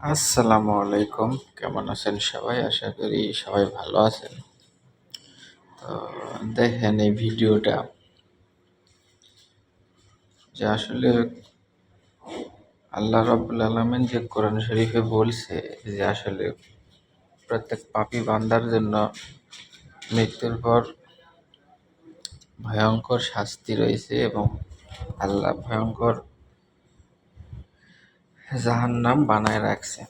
আসসালামু আলাইকুম। কেমন আছেন সবাই? আশা করি সবাই ভালো আছেন। তো দেখেন এই ভিডিওটা। যে আসলে আল্লাহ রাব্বুল আলামিন যে কোরআন শরীফে বলছে যে আসলে প্রত্যেক পাপী বান্দার জন্য মৃত্যুর পর ভয়ঙ্কর শাস্তি রয়েছে এবং আল্লাহ ভয়ঙ্কর জাহান্নাম বানায় রাখছে।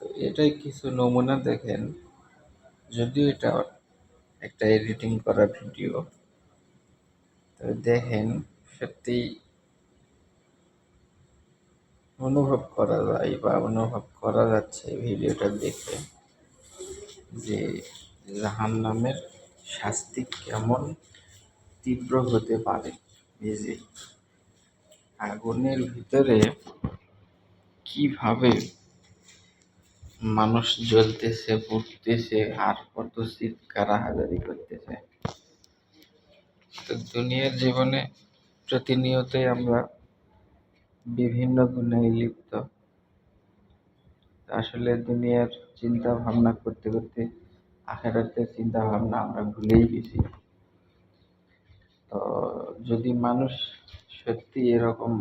তো এটাই কিছু নমুনা দেখেন। যদিও এটা একটা এডিটিং করা ভিডিও। তো দেখেন, সত্যি অনুভব করা যায় বা অনুভব করা যাচ্ছে ভিডিওটা দেখে যে জাহান নামের শাস্তি কেমন তীব্র হতে পারে যে আগুনের ভিতরে কীভাবে মানুষ জ্বলতেছে, পুড়তেছে, আর কত চিৎকার, হাজারি করতেছে। তো দুনিয়ার জীবনে প্রতিনিয়তই আমরা বিভিন্ন গুণায় লিপ্ত। আসলে দুনিয়ার চিন্তা ভাবনা করতে করতে আখেরাতের চিন্তা ভাবনা আমরা ভুলেই গেছি। তো যদি মানুষ সত্যি এরকম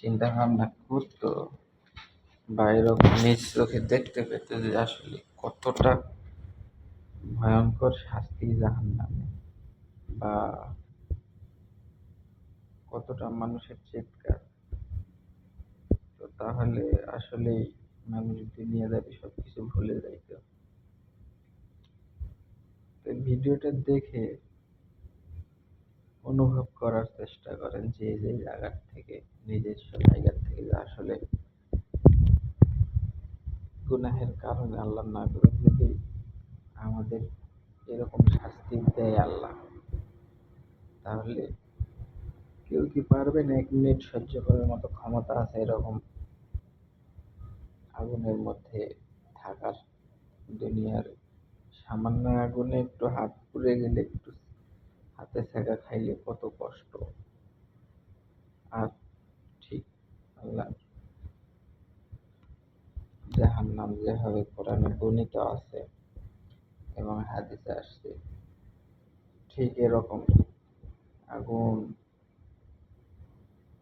চিন্তা ভাবনা করতো বা এরকম নিজ চোখে দেখতে পেত যে আসলে কতটা ভয়ঙ্কর শাস্তি জাহান নামে বা কতটা মানুষের চিৎকার। তো তাহলে আসলেই মানুষ দুনিয়াদারি সব কিছু ভুলে যাইত। তো ভিডিওটা দেখে অনুভব করার চেষ্টা করেন যে যে জায়গার থেকে, নিজস্ব জায়গার থেকে যে আসলে গুনাহের কারণে আল্লাহ না করে যদি আমাদের এরকম শাস্তি দেয় আল্লাহ, তাহলে কেউ কি পারবেন এক মিনিট সহ্য করার মতো ক্ষমতা আছে এরকম আগুনের মধ্যে থাকার? দুনিয়ার সামান্য আগুনে একটু হাত পুড়ে গেলে একটু হাতে ছেঁকা খাইলে কত কষ্ট। আর ঠিক আল্লাহ জাহান্নাম যেভাবে কোরআনে বর্ণিত আছে এবং হাদিসে আসছে, ঠিক এরকম। আগুন,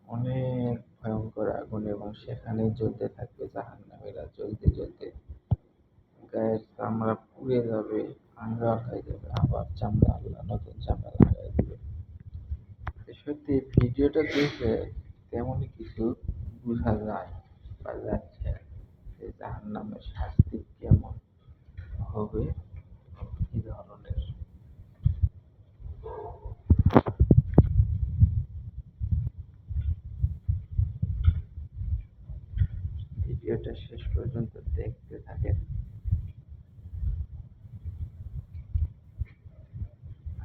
অনেক ভয়ঙ্কর আগুন এবং সেখানে জ্বলতে থাকবে জাহান্নামীরা, জ্বলতে জ্বলতে। গায়ের চামড়া পুড়ে যাবে। আঙ্গার হয়ে যাবে আবার চামড়া আল্লাহ নতুন চামড়া লাগাই দেবে সত্যি ভিডিওটা দেখে তেমনই কিছু বোঝা যায় বা যাচ্ছে যে জাহান নামের শাস্তি কেমন হবে, কি ধরনের। ভিডিওটা শেষ পর্যন্ত দেখতে থাকেন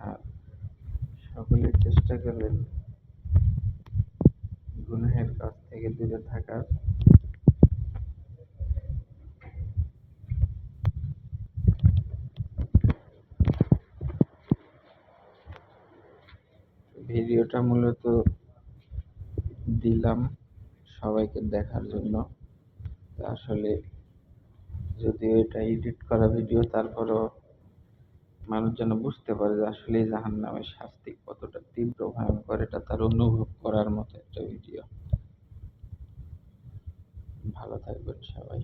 আর সকলে চেষ্টা করবেন গুনাহের কাছ থেকে দূরে থাকার। ভিডিওটা মূলত দিলাম সবাইকে দেখার জন্য। আসলে যদিও এটা এডিট করা ভিডিও তারপরও মানুষ যেন বুঝতে পারে যে আসলে জাহান নামের শাস্তি কতটা তীব্র, ভয়ঙ্কর, এটা তার অনুভব করার মতো একটা ভিডিও ভালো থাকবেন সবাই।